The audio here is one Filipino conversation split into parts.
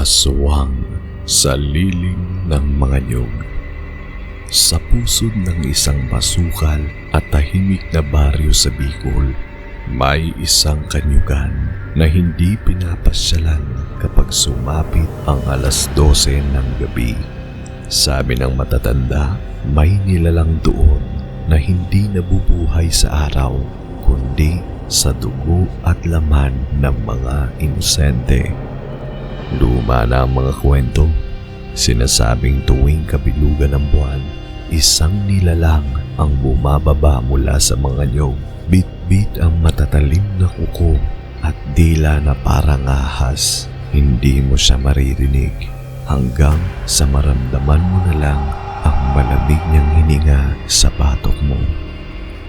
Aswang sa liling ng mga nyog. Sa pusod ng isang masukal at tahimik na baryo sa Bicol, may isang kanyugan na hindi pinapasyalan kapag sumapit ang alas 12 ng gabi. Sabi ng matatanda, may nilalang doon na hindi nabubuhay sa araw, kundi sa dugo at laman ng mga inosente. Luma na ang mga kwento. Sinasabing tuwing kabilugan ng buwan, isang nilalang ang bumababa mula sa mga nyog. Bit-bit ang matatalim na kuko at dila na parang ahas. Hindi mo siya maririnig hanggang sa maramdaman mo na lang ang malamig niyang hininga sa batok mo.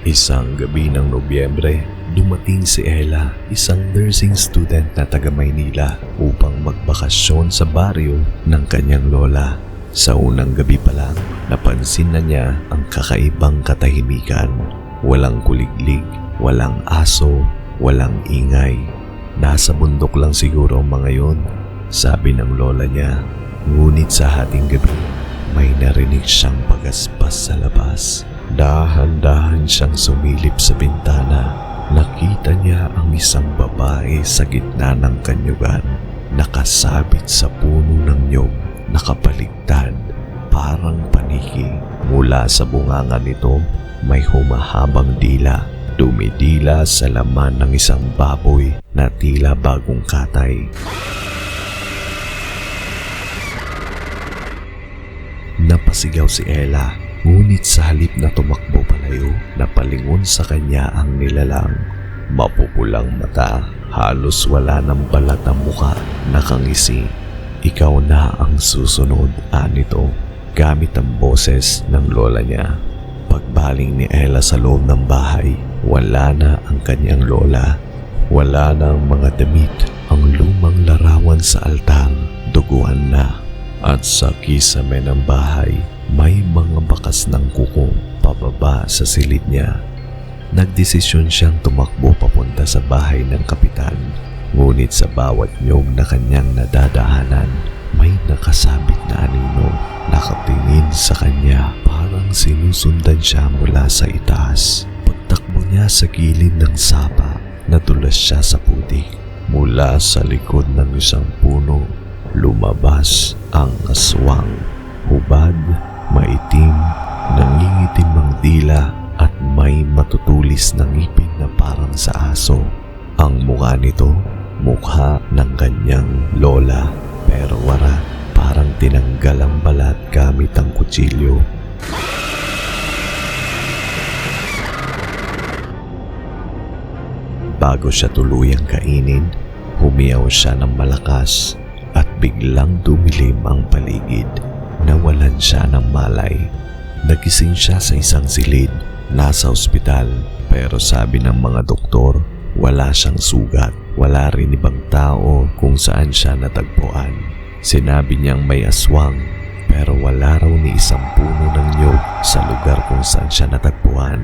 Isang gabi ng Nobyembre, dumating si Ella, isang nursing student na taga Maynila upang magbakasyon sa baryo ng kanyang lola. Sa unang gabi pa lang, napansin na niya ang kakaibang katahimikan. Walang kuliglig, walang aso, walang ingay. Nasa bundok lang siguro ang mga yon, sabi ng lola niya. Ngunit sa hating gabi, may narinig siyang pagaspas sa labas. Dahan-dahan siyang sumilip sa bintana. Nakita niya ang isang babae sa gitna ng kanyugan. Nakasabit sa puno ng nyog, nakapaligtad, parang paniki. Mula sa bunganga nito, may humahabang dila. Dumidila sa laman ng isang baboy na tila bagong katay. Napasigaw si Ella, ngunit sa halip na tumakbo palayo, napalingon sa kanya ang nilalang. Mapupulang mata, halos wala ng balat ang muka, nakangisi. Ikaw na ang susunod, anito, gamit ang boses ng lola niya. Pagbaling ni Ella sa loob ng bahay, wala na ang kanyang lola. Wala na ang mga damit, ang lumang larawan sa altang, duguan na. At sa kisame ng bahay, may mga bakas ng kuko pababa sa silid niya. Nagdesisyon siyang tumakbo papunta sa bahay ng kapitan. Ngunit sa bawat nyog na kanyang nadadaanan, may nakasabit na anino nakatingin sa kanya parang sinusundan siya mula sa itaas. Pagtakbo niya sa gilid ng sapa, nadulas siya sa putik. Mula sa likod ng isang puno, lumabas ang aswang. Hubad, maitim, nangingitim ang dila at may matutulis na ngipin na parang sa aso. Ang mukha nito, mukha ng kanyang lola pero wara parang tinanggal ang balat gamit ang kutsilyo. Bago siya tuluyang kainin, humiyaw siya ng malakas at biglang dumilim ang paligid. Nawalan siya ng malay. Nagising siya sa isang silid, nasa ospital, pero sabi ng mga doktor, wala siyang sugat, wala rin ibang tao kung saan siya natagpuan. Sinabi niyang may aswang, pero wala raw ni isang puno ng nyog sa lugar kung saan siya natagpuan.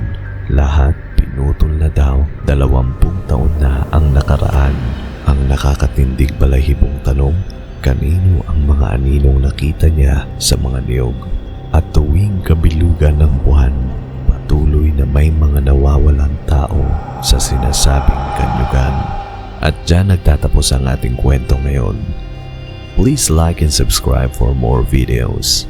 Lahat pinutol na daw, dalawampung taon na ang nakaraan. Ang nakakatindig balahibong tanong, kanino ang mga aninong nakita niya sa mga niyog. At tuwing kabilugan ng buwan, patuloy na may mga nawawalang tao sa sinasabing kanyugan. At dyan nagtatapos ang ating kwento ngayon. Please like and subscribe for more videos.